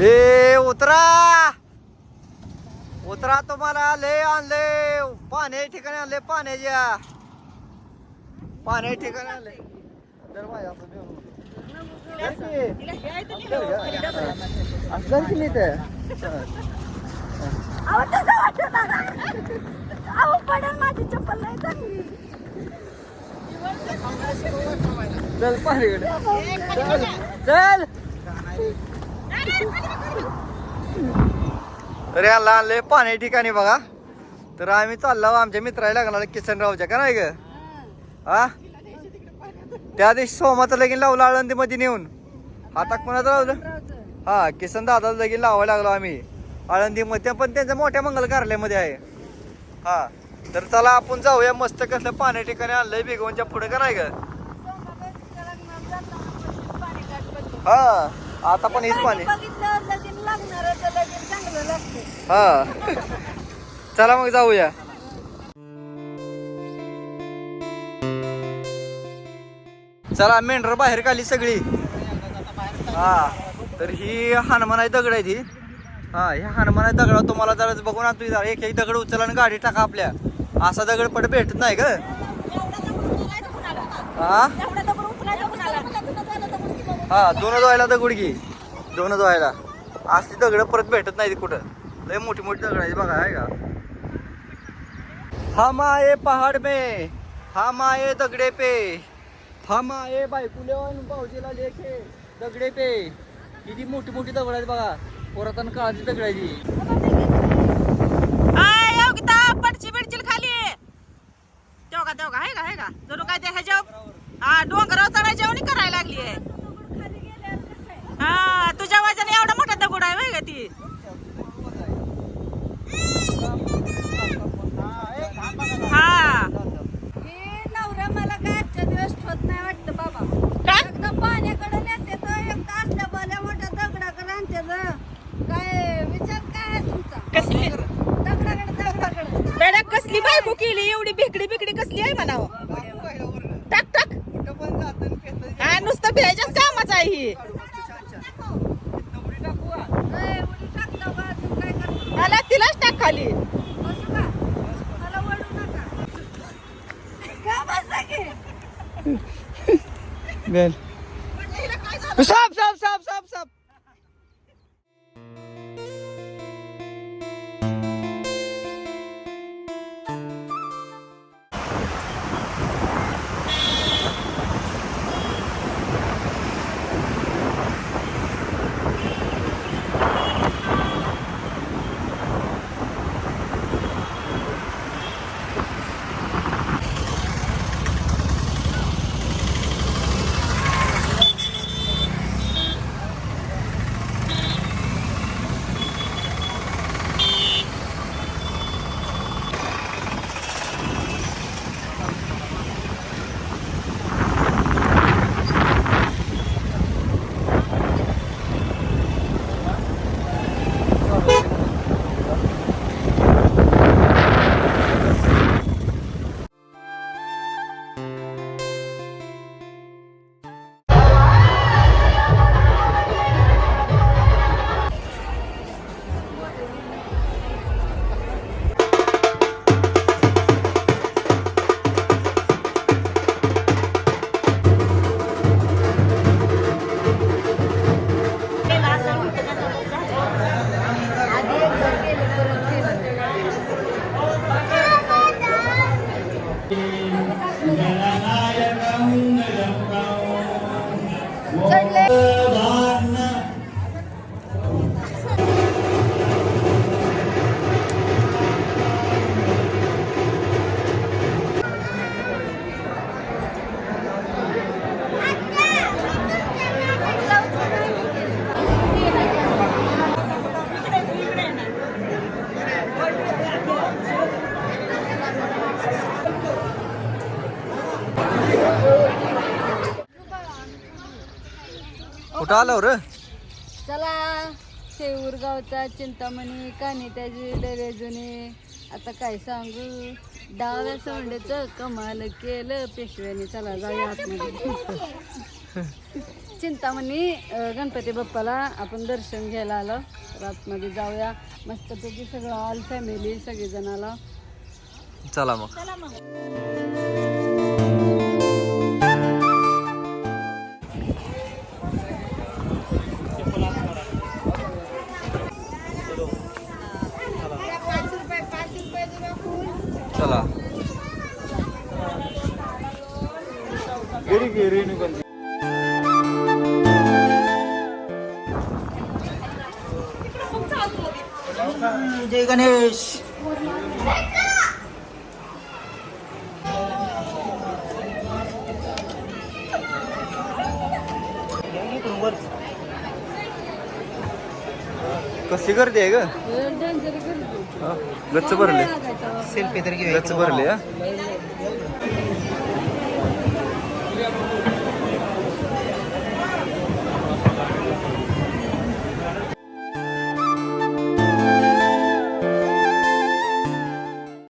ए उतरा! उतरा तुम्हाला लय आणले. पाण्या ठिकाणी आणले पाण्याच्या पाण्या ठिकाणी आणले. तर बाई, असं देऊ. नको. धर की. नाही. चप्पल चल पाण्याकडे चल. तर याला आणले पाण्या ठिकाणी बघा. तर आम्ही चाललो आमच्या मित्राला लागणार किसनरावच्या का नाही ग? हा. त्या दिवशी सोमाचं लगीन लावलं आळंदीमध्ये नेऊन. आता कोणाचं लावलं? हा किसन दादा लगीन लावायला लागलो आम्ही. आळंदीमध्ये पण त्यांच्या मोठ्या मंगल कार्यालयामध्ये आहे. हा तर चला आपण जाऊया मस्त कसलं पाण्या ठिकाणी आणलंय बेगवनच्या पुढे का नाही ग? हा. आता पण हेच पाणी. बघितलं लगीन लागणार लगीन चांगलं लागते हा. चला मग जाऊया. चला मेंढर बाहेर काढली सगळी. हा. तर ही हनुमान आहे दगड आहे ती. हा ही हनुमान आहे दगड. तुम्हाला जरा बघून आणतो इथं. एक एक दगड उचला आणि गाडी टाका आपल्या. असा दगड पट भेटत नाही ग. हा? हा दोनच व्हायला दगड घे दोन व्हायला. असली दगड परत भेटत नाही ती कुठं. लय मोठी मोठी दगड आहे बघा आहे का? हम आए पहाड़ में हम आए दगडे पे. हम आए बायकुले भाऊजीला लेखे दगडे पे. किती मोठी मोठी दगड आहेत बघा. पुरातन काळाची दगडायची आहे ती आय योगिता पडची बिडचिल खाली तेव्हा का तेव्हा का आहे का आहे का जणू काय ते ह्याच्या हा डोंगरावर चढायच्या जेवणी करायला लागली आहे हा तुझ्या वजन एवढा मोठा दगड आहे होय का ती हा हे नवरा मला काय आजच्या दिवस ठेवत नाही वाटतं बाबा का? एकदा पाण्याकडे नेते तर एकदा असल्या भल्या मोठ्या दगडाकडे आणते तर. काय विचार काय आहे तुमचा कसली दगडाकडे दगडाकडे बेड्या कसली बायको केली एवढी बिकडी बिकडी कसली आहे म्हणावं टाक टाक हा नुसतं भेजाच कामाच आहे ही ए, उडी टाकलं बा, अजून काय करणार? मला तिलाच टाक खाली की? साप साप साप साप साप Cây. कुठं आलो र? चला शेऊरगावचा चिंतामणी कानित्याची डरे जुने आता काय सांगू? डाव्या सोंड्याचं कमाल केलं पेशव्याने. चला जाऊया आतमध्ये. चिंतामणी अं, गणपती बाप्पाला आपण दर्शन घ्यायला आलो. तर आतमध्ये जाऊया. मस्तपैकी सगळं ऑल फॅमिली सगळेजण आलो. चला मग. चला मग. चला. जय गणेश. कशी गर्दी आहे ग? गच्च भरले. सेल्फी तर गच्च भरले हा.